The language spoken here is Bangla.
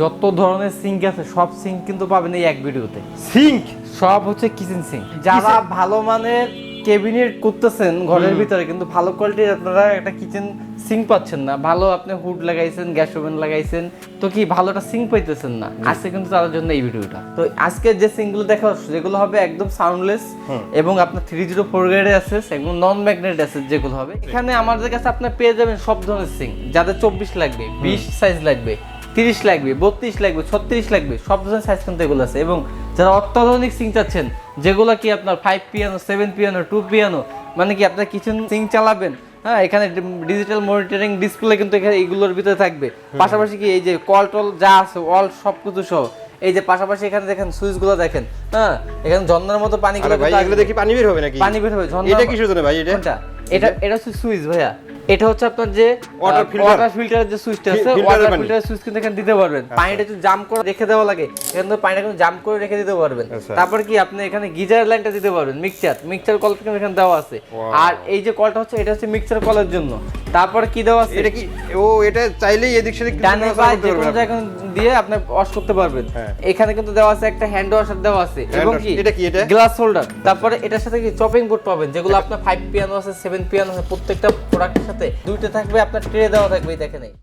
যত ধরনের সিঙ্ক আছে সব সিঙ্ক কিন্তু পাবেন এই এক ভিডিওতে। সিঙ্ক সব হচ্ছে কিচেন সিঙ্ক যারা ভালো মানের ক্যাবিনেট করতেছেন ঘরের ভিতরে কিন্তু ভালো কোয়ালিটির আপনারা একটা কিচেন সিঙ্ক পাচ্ছেন না। ভালো আপনি হুড লাগাইছেন গ্যাস ওভেন লাগাইছেন তো কি ভালোটা সিঙ্ক পাইতেছেন না? আজকে কিন্তু তাদের জন্য এই ভিডিওটা। তো আজকে যে সিঙ্কগুলো দেখা যেগুলো হবে একদম সাউন্ডলেস এবং আপনার থ্রি জিরো ফোর গ্রেডে আছে এবং নন ম্যাগনেট আছে যেগুলো হবে। এখানে আমাদের কাছে আপনি পেয়ে যাবেন সব ধরনের সিঙ্ক যাদের চব্বিশ লাগবে বিশ সাইজ লাগবে। তিরিশ লাগবে বত্রিশ লাগবে ছত্রিশ লাগবে সব ধরনের সাইজ কিন্তু এগুলো আছে। এবং যারা অত্যাধুনিক সিং চাচ্ছেন যেগুলো কি আপনার five piano seven piano two piano মানে কি আপনার কিচেন সিং চালাবেন? হ্যাঁ এখানে ডিজিটাল মনিটরিং ডিসপ্লে কিন্তু এখানে এইগুলোর ভিতরে থাকবে। পাশাপাশি কি এই যে কল টল যা আছে অল সব কিছু সহ এই যে পাশাপাশি এখানে দেখেন সুইচগুলো দেখেন হ্যাঁ এখানে ঝর্ণার মতো পানি ভাই এগুলো দেখি পানি বের হবে নাকি? পানি বের হবে ঝর্ণা এটা কিসের জন্য ভাই এটা? এটা এটা হচ্ছে সুইচ ভাইয়া। এটা হচ্ছে আপনার যে Water filter? ওয়াটার ফিল্টারের যে সুইচটা আছে ওয়াটার ফিল্টারের সুইচ কিন্তু এখানে দিতে পারবেন। পানিটা একটু জাম করে রেখে দেওয়া লাগে। এখানে তো পানিটা কিন্তু জাম করে রেখে দিতে পারবেন। আচ্ছা। তারপর কি আপনি এখানে গিজার লাইনটা দিতে পারবেন মিক্সচার মিক্সচার কল কিন্তু এখানে দেওয়া আছে। আর এই যে কলটা হচ্ছে এটা হচ্ছে মিক্সচার কলের জন্য। তারপরে কি দেওয়া আছে? এটা কি? ও এটা চাইলেই এদিক সেদিক ডানে বাঁয়ে যে কোনো। জায়গায় দিয়ে আপনি ওয়াশ করতে পারবেন। হ্যাঁ। এখানে কিন্তু দেওয়া আছে একটা হ্যান্ড ওয়াশার দেওয়া আছে। এবং কি? এটা কি এটা? গ্লাস হোল্ডার তারপরে এটার সাথে কি চপিং বোর্ড পাবেন? যেগুলো আপনার ফাইভ পিয়ানো আছে সেভেন পিয়ানো আছে প্রত্যেকটা প্রোডাক্টের সাথে দুইটা থাকবে আপনার ট্রে দেওয়া থাকবে দেখে নেই।